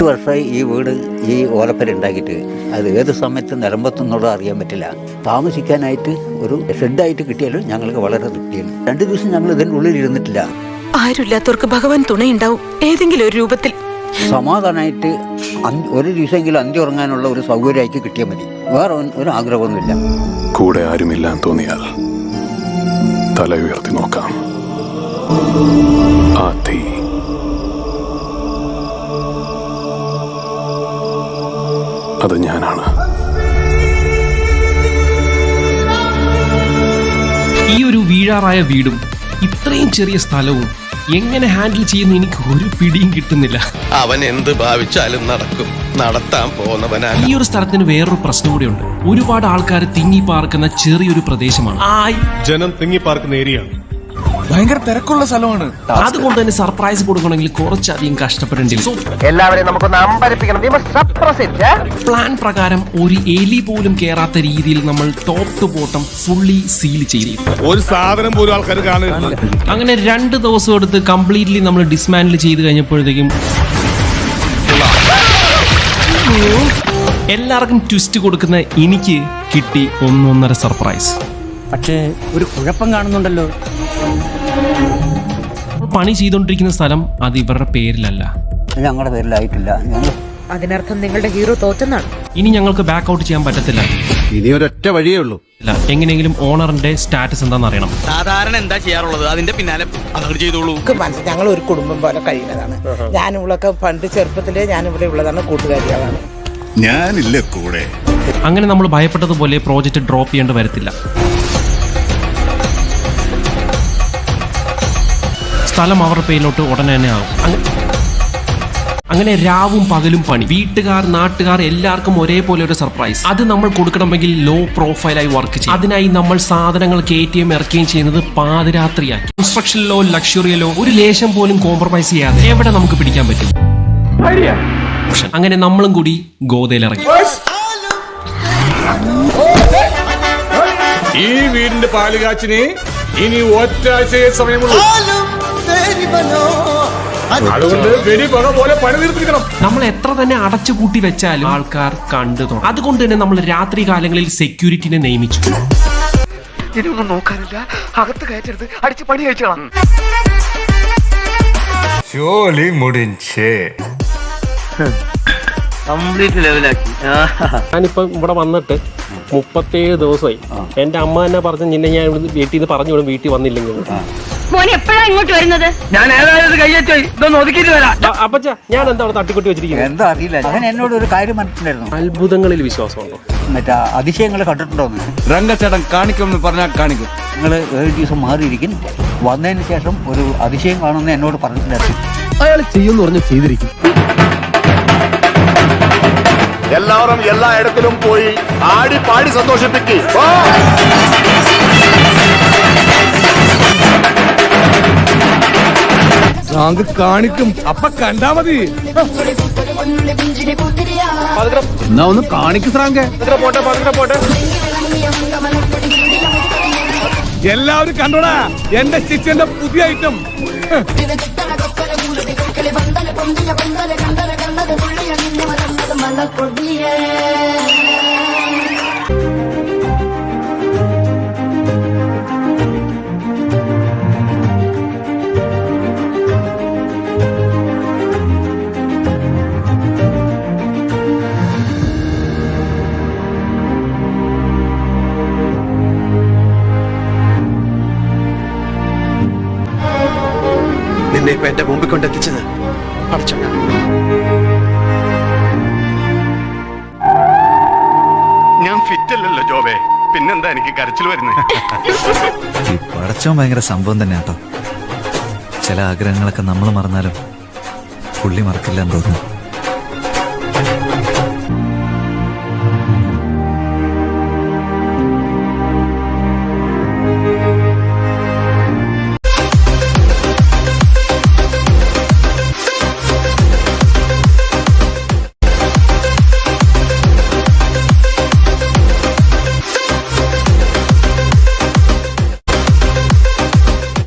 എട്ട് വർഷമായി ഈ വീട് ഈ ഓലപ്പര ഉണ്ടാക്കിയിട്ട് അത് ഏത് സമയത്ത് നിലമ്പത്തുന്നുള്ളത് അറിയാൻ പറ്റില്ല. താമസിക്കാനായിട്ട് ഒരു ഷെഡായിട്ട് കിട്ടിയാലും ഞങ്ങൾക്ക് വളരെ തൃപ്തിയാണ്. രണ്ടു ദിവസം ഞങ്ങൾ ഇതിന്റെ ഉള്ളിൽ ഇരുന്നിട്ടില്ല. ആരുമില്ലാത്തവർക്ക് ഭഗവാൻ തുണയുണ്ടാവും. ഏതെങ്കിലും ഒരു രൂപത്തിൽ. സമാധാനമായിട്ട് ഒരു ദിവസമെങ്കിലും അന്തി ഉറങ്ങാനുള്ള ഒരു സൗകര്യമായിട്ട് കിട്ടിയാൽ മതി. വേറെ ഒരു ആഗ്രഹമൊന്നുമില്ല. കൂടെ ആരുമില്ലാന്ന് തോന്നിയാൽ തല ഉയർത്തി നോക്കാം. ആ തീ ഈ ഒരു വീഴാറായ വീടും ഇത്രയും ചെറിയ സ്ഥലവും എങ്ങനെ ഹാൻഡിൽ ചെയ്യുന്ന എനിക്ക് ഒരു പിടിയും കിട്ടുന്നില്ല. അവൻ എന്ത് ഭാവിച്ചാലും നടക്കും. നടത്താൻ പോകുന്നവനാ ഈ ഒരു സ്ഥലത്തിന് വേറൊരു പ്രശ്നം കൂടിയുണ്ട്. ഒരുപാട് ആൾക്കാർ തിങ്ങി പാർക്കുന്ന ചെറിയൊരു പ്രദേശമാണ്. ജനം ജനം തിങ്ങിപ്പാർക്കുന്ന ഏരിയയാണ്. ഭയങ്കര തിരക്കുള്ള സ്ഥലമാണ്. അതുകൊണ്ട് തന്നെ സർപ്രൈസ് കൊടുക്കണമെങ്കിൽ കുറച്ചധികം കഷ്ടപ്പെടേണ്ടി വരും. എല്ലാവരെയും നമുക്കൊന്ന് അമ്പരപ്പിക്കണം? പ്ലാൻ പ്രകാരം ഒരു എലി പോലും കേറാത്ത രീതിയിൽ നമ്മൾ top to bottom fully seal ചെയ്തു. ഒരു സാധനം പോലും ആൾക്കാർ കാണുന്നില്ല അങ്ങനെ രണ്ട് ദിവസം എടുത്ത് കംപ്ലീറ്റ്ലി നമ്മൾ ഡിസ്മാൻഡിൽ ചെയ്ത് കഴിഞ്ഞപ്പോഴത്തേക്കും എല്ലാവർക്കും ട്വിസ്റ്റ് കൊടുക്കുന്ന എനിക്ക് കിട്ടി ഒന്നൊന്നര സർപ്രൈസ് പക്ഷേ ഒരു കുഴപ്പം കാണുന്നുണ്ടല്ലോ. പണി ചെയ്തുകൊണ്ടിരിക്കുന്ന സ്ഥലം അത് ഇവരുടെ പേരിലല്ല. ഞങ്ങളുടെ പേരിലായിട്ടില്ല. അതിനർത്ഥം നിങ്ങളുടെ ഹീറോ തോറ്റെന്നാണ്. ഇനി ഞങ്ങൾക്ക് ബാക്ക് ഔട്ട് ചെയ്യാൻ പറ്റത്തില്ല. ഇനി ഒരൊറ്റ വഴിയേ ഉള്ളൂ. ഇല്ല എങ്ങനെയെങ്കിലും ഓണറിന്റെ സ്റ്റാറ്റസ് എന്താണെന്ന് അറിയണം. സാധാരണ എന്താ ചെയ്യാറുള്ളത്? അതിന്റെ പിന്നാലെ ചെയ്തോളൂ. മനസ്സിൽ ഞങ്ങൾ ഒരു കുടുംബം പോലെ കഴിയുന്നതാണ്. ഞാൻ ഇവളൊക്കെ പണ്ട് ചെറുപ്പത്തിലേ ഞാനിവിടെ ഇവിടെ ഉള്ളതാണ് കൂട്ടുകാരികളാണ്. ഞാനില്ല കൂടെ? അങ്ങനെ നമ്മൾ ഭയപ്പെട്ടതുപോലെ പ്രോജക്റ്റ് ഡ്രോപ്പ് ചെയ്യേണ്ടി വരത്തില്ല. സ്ഥലം അവരുടെ പേരിലോട്ട് ഉടനെ തന്നെ ആകും. അങ്ങനെ രാവും പകലും പണി. വീട്ടുകാർ നാട്ടുകാർ എല്ലാവർക്കും ഒരേപോലെ ഒരു സർപ്രൈസ് അത് നമ്മൾ കൊടുക്കണമെങ്കിൽ ലോ പ്രൊഫൈലായി വർക്ക് ചെയ്യും അതിനായി നമ്മൾ സാധനങ്ങൾ കയറ്റിയും ഇറക്കുകയും ചെയ്യുന്നത് പാതിരാത്രിയാക്കി. കൺസ്ട്രക്ഷനിലോ ലക്ഷറിയിലോ ഒരു ലേശം പോലും കോംപ്രമൈസ് ചെയ്യാതെ എവിടെ നമുക്ക് പിടിക്കാൻ പറ്റും? അങ്ങനെ നമ്മളും കൂടി ഗോതയിൽ ഇറങ്ങി. ഈ വീടിന്റെ പാലുകാച്ചിന് ഇനി ഒറ്റാഴ്ചയെ സമയമുള്ളൂ. നമ്മൾ എത്ര തന്നെ അടച്ചു കൂട്ടി വെച്ചാലും ആൾക്കാർ കണ്ടു തുടങ്ങും. അതുകൊണ്ട് തന്നെ നമ്മൾ രാത്രി കാലങ്ങളിൽ സെക്യൂരിറ്റിനെ നിയമിച്ചു. ഇതിനൊന്നും നോക്കാനില്ല. അകത്ത് കയറ്റരുത്. അടിച്ച് പണി കഴിച്ചോളാം ജോലി മുടിഞ്ചേ. കംപ്ലീറ്റ് ലെവലാക്കി. ഞാനിപ്പം ഇവിടെ വന്നിട്ട് മുപ്പത്തേഴ് ദിവസമായി. എന്റെ അമ്മ എന്നെ പറഞ്ഞു നിന്നെ ഞാൻ വീട്ടിൽ നിന്ന് പറഞ്ഞു വിടും വീട്ടിൽ വന്നില്ലെങ്കിൽ മോൻ എപ്പോഴാ ഇങ്ങോട്ട് വരുന്നത്? ഞാൻ ഏതായാലും കയ്യേറ്റോ ഇതൊന്ന് ഒതുക്കിട്ട് വരാം. അപ്പച്ച ഞാൻ എന്താ അവിടെ തട്ടിക്കൊട്ടി വെച്ചിരിക്കുന്നത്? എന്താ അറിയില്ല. ഞാൻ എന്നോട് ഒരു കാര്യം മനസ്സിലായിരുന്നു അത്ഭുതങ്ങളിൽ വിശ്വാസമുണ്ടോ? മറ്റേ അതിശയങ്ങൾ കണ്ടിട്ടുണ്ടോന്ന്. രംഗച്ചേട്ടൻ കാണിക്കുമെന്ന് പറഞ്ഞാൽ കാണിക്കും. നിങ്ങൾ ഏഴ് ദിവസം മാറിയിരിക്കും. വന്നതിന് ശേഷം ഒരു അതിശയം കാണുമെന്ന് എന്നോട് പറഞ്ഞിട്ടുണ്ടായിരുന്നു. അയാൾ ചെയ്യുമെന്ന് പറഞ്ഞ് ചെയ്തിരിക്കും. എല്ലാവരും എല്ലായിടത്തിലും പോയി ആടി പാടി സന്തോഷിപ്പിക്കും. സാങ്ക് കാണിക്കും അപ്പൊ കണ്ടാ മതി എന്നാ ഒന്ന് കാണിക്കും ശ്രാങ്കെ എല്ലാവരും കണ്ടോടാ എന്റെ ചിച്ചന്റെ പുതിയ ഐറ്റം നിന്നെ ഇപ്പൊ എന്റെ മുമ്പിൽ കൊണ്ടെത്തിച്ചത് അടച്ചോ ഞാൻ ഫിറ്റല്ലല്ലോ ജോബേ. പിന്നെന്താ എനിക്ക് കരച്ചിൽ വരുന്നത് ഈ പടച്ചോൻ ഭയങ്കര സംഭവം തന്നെ കേട്ടോ ചില ആഗ്രഹങ്ങളൊക്കെ നമ്മൾ മറന്നാലും പുള്ളി മറക്കില്ലെന്ന് തോന്നുന്നു.